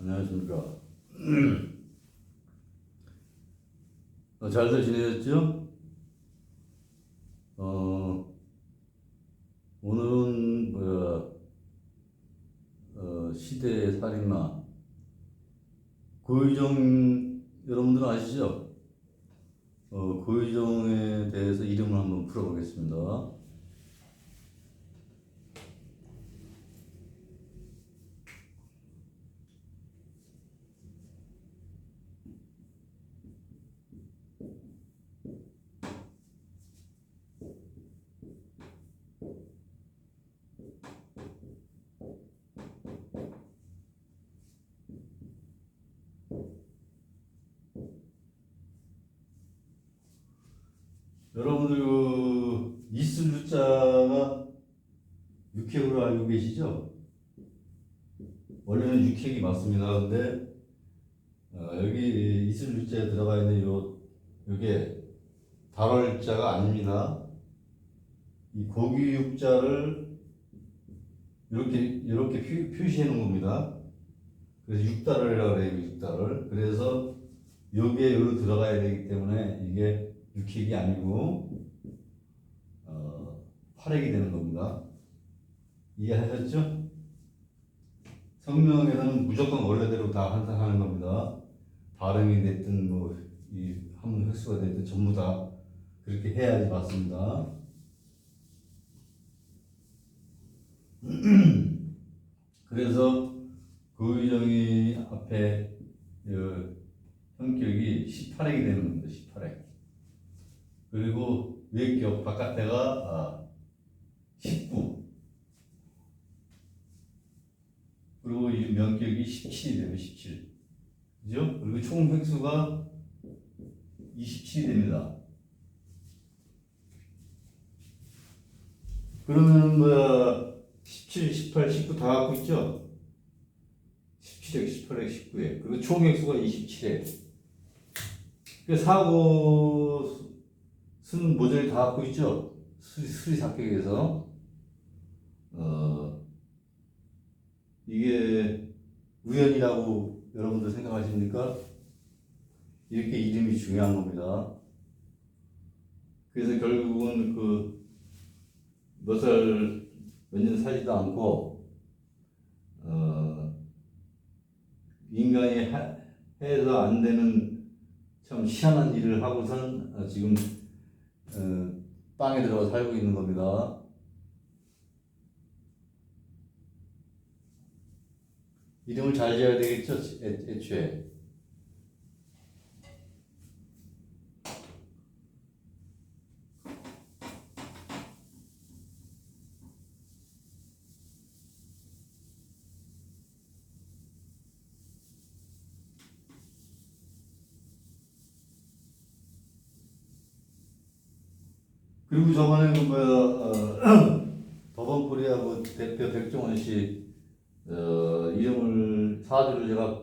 안녕하십니까. 어, 잘들 지내셨죠? 어, 오늘은 뭐야, 어, 시대의 살인마 고유정 여러분들 아시죠? 어, 고유정에 대해서 이름을 한번 풀어보겠습니다. 여러분들 그 이슬 유자가 육핵으로 알고 계시죠? 원래는 육핵이 맞습니다. 근데 어, 여기 이슬 유자에 들어가 있는 요 요게 달월자가 아닙니다. 이 고기 육자를 이렇게 이렇게 표, 표시해 놓은 겁니다. 그래서 육달이라고 그래요, 육달을. 그래서 여기에 여기 들어가야 되기 때문에 이게 육핵이 아니고 어, 활액이 되는 겁니다. 이해하셨죠? 성명에서는 무조건 원래대로 다 환산하는 겁니다. 발음이 됐든 뭐이 한문 획수가 됐든 전부 다 그렇게 해야지 맞습니다. 그래서 고유정이 앞에 그 성격이 18핵이 되는 겁니다. 18핵. 그리고 외격 바깥에가 아, 19. 그리고 이 면격이 17이 되면 17. 그죠? 그리고 총 획수가 27이 됩니다. 그러면 뭐야 17, 18, 19 다 갖고 있죠? 17획, 18획, 19획. 그리고 총 획수가 27획. 그 사고 수는 모조리 다 갖고 있죠? 수리, 수리 사격에서. 어, 이게 우연이라고 여러분들 생각하십니까? 이렇게 이름이 중요한 겁니다. 그래서 결국은 그 몇 살, 몇 년 살지도 않고, 어, 인간이 하, 해서 안 되는 참 희한한 일을 하고선 어, 지금 어, 땅에 들어가 살고 있는 겁니다. 이름을 잘 지어야 되겠죠, 애, 애초에. 그리고 저번에 그 뭐야 어, 더번코리아 그 대표 백종원 씨 어, 이름을 사주를 제가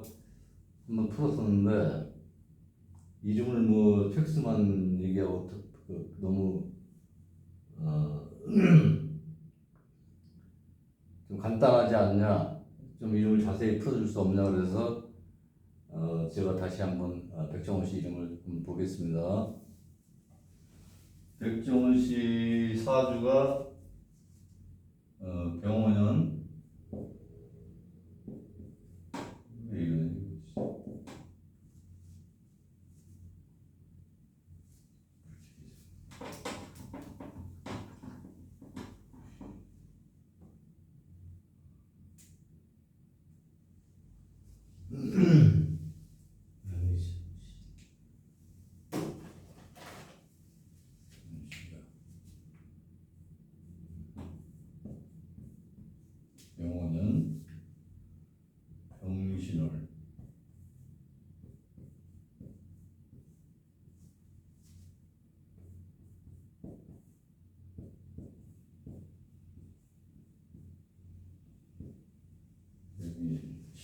한번 풀었었는데 이름을 뭐 텍스만 얘기하고 또- 그, 너무 어, 좀 간단하지 않냐 좀 이름을 자세히 풀어줄 수 없냐 그래서 어, 제가 다시 한번 어, 백종원 씨 이름을 보겠습니다. 백종원 씨 사주가 어, 병원은 왜 이러니? 영어는 병신월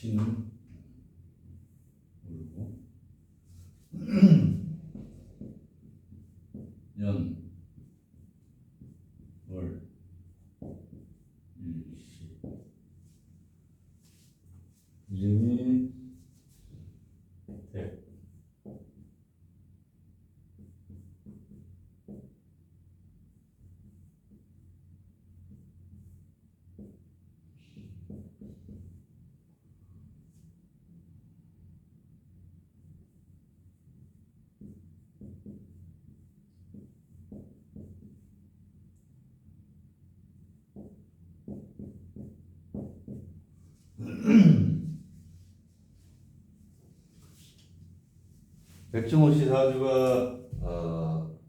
신은 모르고. 연, 월, 일시. 이름이 백종호 씨 사주가 어,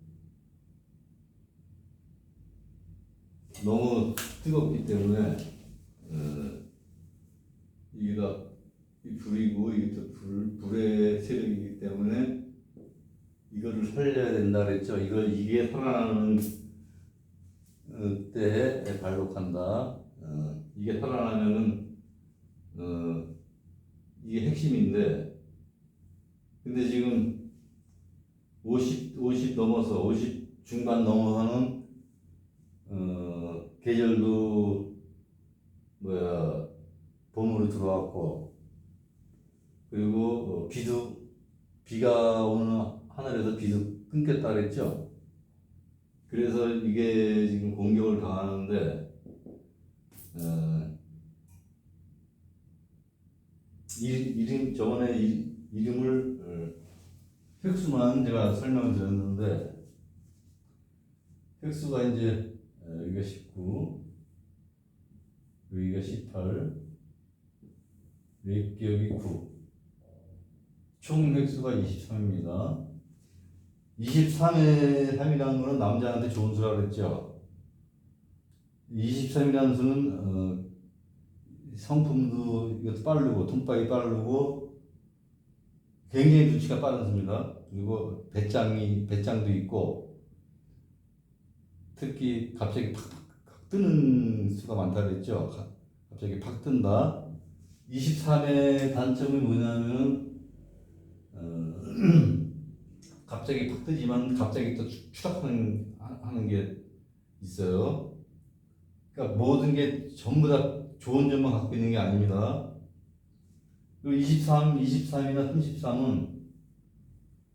너무 뜨겁기 때문에 어, 이게 다 불이고 이게 또 불, 불의 세력이기 때문에 이거를 살려야 된다 그랬죠. 이걸 이게 살아나는 어, 때에 발록한다. 어, 이게 살아나면은 어, 이게 핵심인데 근데 지금 50, 50 넘어서 50 중반 넘어서는 어, 계절도 뭐야 봄으로 들어왔고 그리고 어, 비도 비가 오는 하늘에서 비도 끊겼다 그랬죠. 그래서 이게 지금 공격을 당하는데 어, 이- 이름 저번에 이, 이름을 어, 획수만 제가 설명을 드렸는데 획수가 이제 어, 여기가 19 여기가 18 여기 여기 9총 획수가 23입니다. 23의 3이라는 거는 남자한테 좋은 수라 그랬죠. 23이라는 수는 어, 성품도 이것도 빠르고 돈박이 빠르고 굉장히 눈치가 빠른 수입니다. 그리고 배짱이 배짱도 있고 특히 갑자기 팍, 팍 뜨는 수가 많다 그랬죠. 가- 갑자기 팍 뜬다. 23의 단점이 뭐냐면 어, 갑자기 팍 뜨지만 갑자기 또 추- 추락하는 하- 하는 게 있어요. 그러니까 모든 게 전부 다 좋은 점만 갖고 있는 게 아닙니다. 그리고 23, 23이나 33은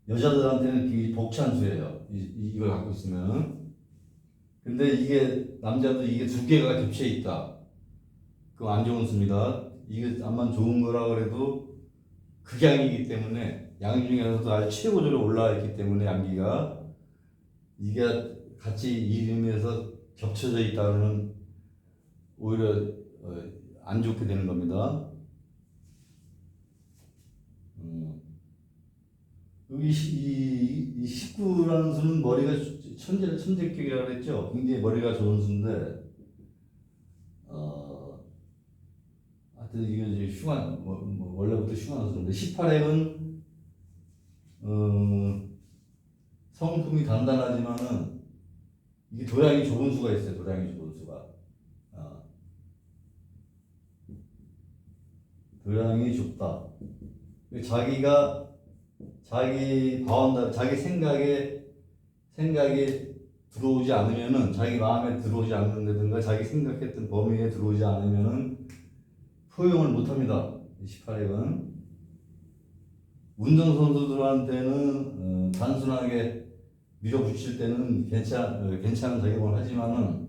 여자들한테는 굉장히 복찬 수예요. 이, 이- 이걸 갖고 있으면. 근데 이게 남자도 이게 두 개가 겹쳐 있다. 그거 안 좋은 수입니다. 이게 암만 좋은 거라 그래도 극양이기 때문에 양 중에서도 아주 최고조로 올라와 있기 때문에 양기가 이게 같이 이름에서 겹쳐져 있다는 오히려 어, 안 좋게 되는 겁니다. 음. 이, 이 19라는 수는 머리가 천재 천재격이라고 그랬죠. 굉장히 머리가 좋은 수인데 어, 하여튼 이게 이제 흉한 뭐, 뭐 원래부터 흉한 수인데 18핵은 어, 성품이 단단하지만은 이게 도량이 좋은 수가 있어요. 도량이 좋은 수가. 어. 도량이 좁다. 자기가 자기 바운다 자기 생각에 생각에 들어오지 않으면은 자기 마음에 들어오지 않는다든가 자기 생각했던 범위에 들어오지 않으면은 포용을 못합니다. 18핵은 운동 선수들한테는 어, 단순하게 밀어붙일 때는 괜찮 어, 괜찮은 작용을 하지만은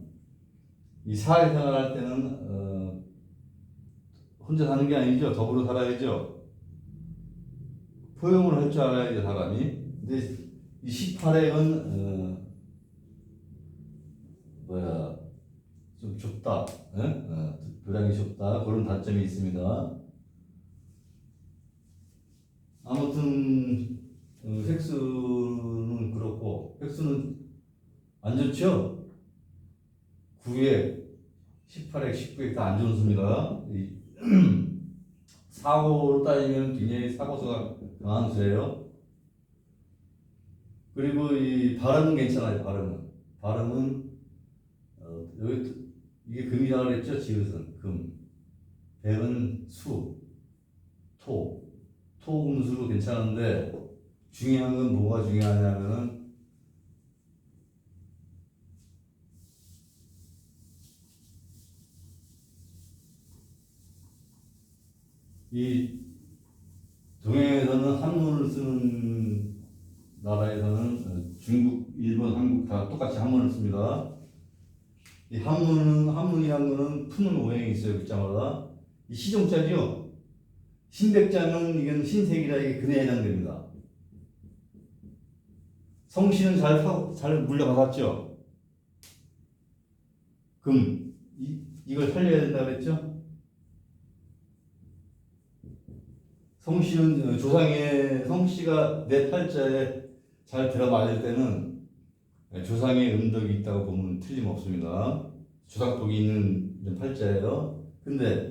이 사회생활 할 때는 어, 혼자 사는 게 아니죠. 더불어 살아야죠. 포용을 할 줄 알아야죠 사람이. 근데 이 18핵은 어, 뭐야 좀 좁다. 예? 어, 도량이 좁다. 그런 단점이 있습니다. 아무튼 어, 획수는 그렇고 획수는 안 좋죠. 9획, 18획, 19획 다안 좋은 수입니다. 이 사고로 따지면 굉장히 사고수가 강한 수예요. 그리고 이 발음은 괜찮아요. 발음은 발음은 어, 여기 또- 이게 금이라고 그랬죠. 지읒은 금. 백은 수, 토, 토금수로 괜찮은데 중요한 건 뭐가 중요하냐면은 이 동양에서는 한문을 쓰는 나라에서는 어, 중국, 일본, 한국 다 똑같이 한문을 씁니다. 이 한문은 한문이란 거는 푸는 오행이 있어요 글자마다 이 시종자죠. 신백자는 이건 신색이라 이게 근에 해당됩니다. 성씨는 잘, 사- 잘 물려받았죠. 금 이, 이걸 살려야 된다 그랬죠. 성씨는 어, 조상의 성씨가 내 팔자에 잘 들어맞을 때는 예, 조상의 음덕이 있다고 보면 틀림없습니다. 조상복이 있는 팔자예요. 근데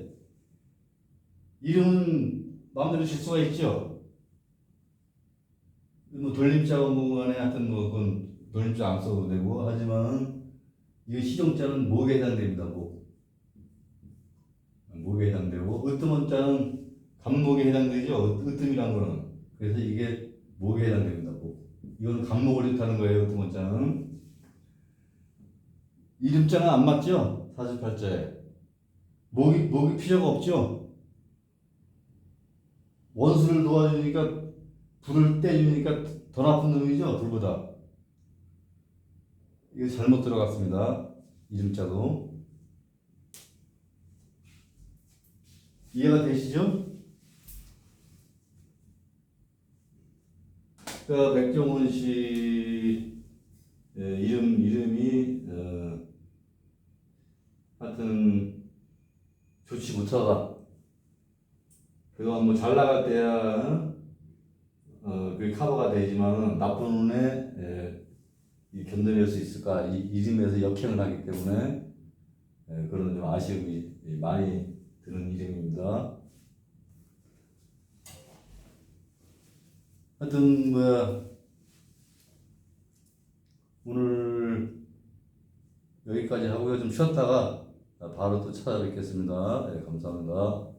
이름은 마음대로 질 수가 있죠. 뭐 돌림자가 뭐 간에 하여튼 뭐 그건 돌림자 안 써도 되고 하지만 이 시종자는 목에 해당됩니다. 목. 목에 해당되고 으뜸원자는 간목에 해당되죠. 으뜸이란 거는 그래서 이게 목에 해당됩니다. 목. 이건 간목을 뜻하는 거예요. 으뜸원자는 이름자는 안 맞죠. 사주팔자에 목이 목이 필요가 없죠. 원수를 도와주니까 불을 떼주니까 더 나쁜 놈이죠. 불보다. 이거 잘못 들어갔습니다. 이름자도. 이해가 되시죠? 그러니까 백종원 씨 예, 이름 이름이 어, 하여튼 좋지 못하다. 그동안 뭐잘 나갈 때야 어, 그게 커버가 되지만은 나쁜 운에 예, 이 견뎌낼 수 있을까 이 이름에서 역행을 하기 때문에 예, 그런 좀 아쉬움이 많이 드는 이름입니다. 하여튼 뭐야 오늘 여기까지 하고요 좀 쉬었다가 바로 또 찾아뵙겠습니다. 예, 감사합니다.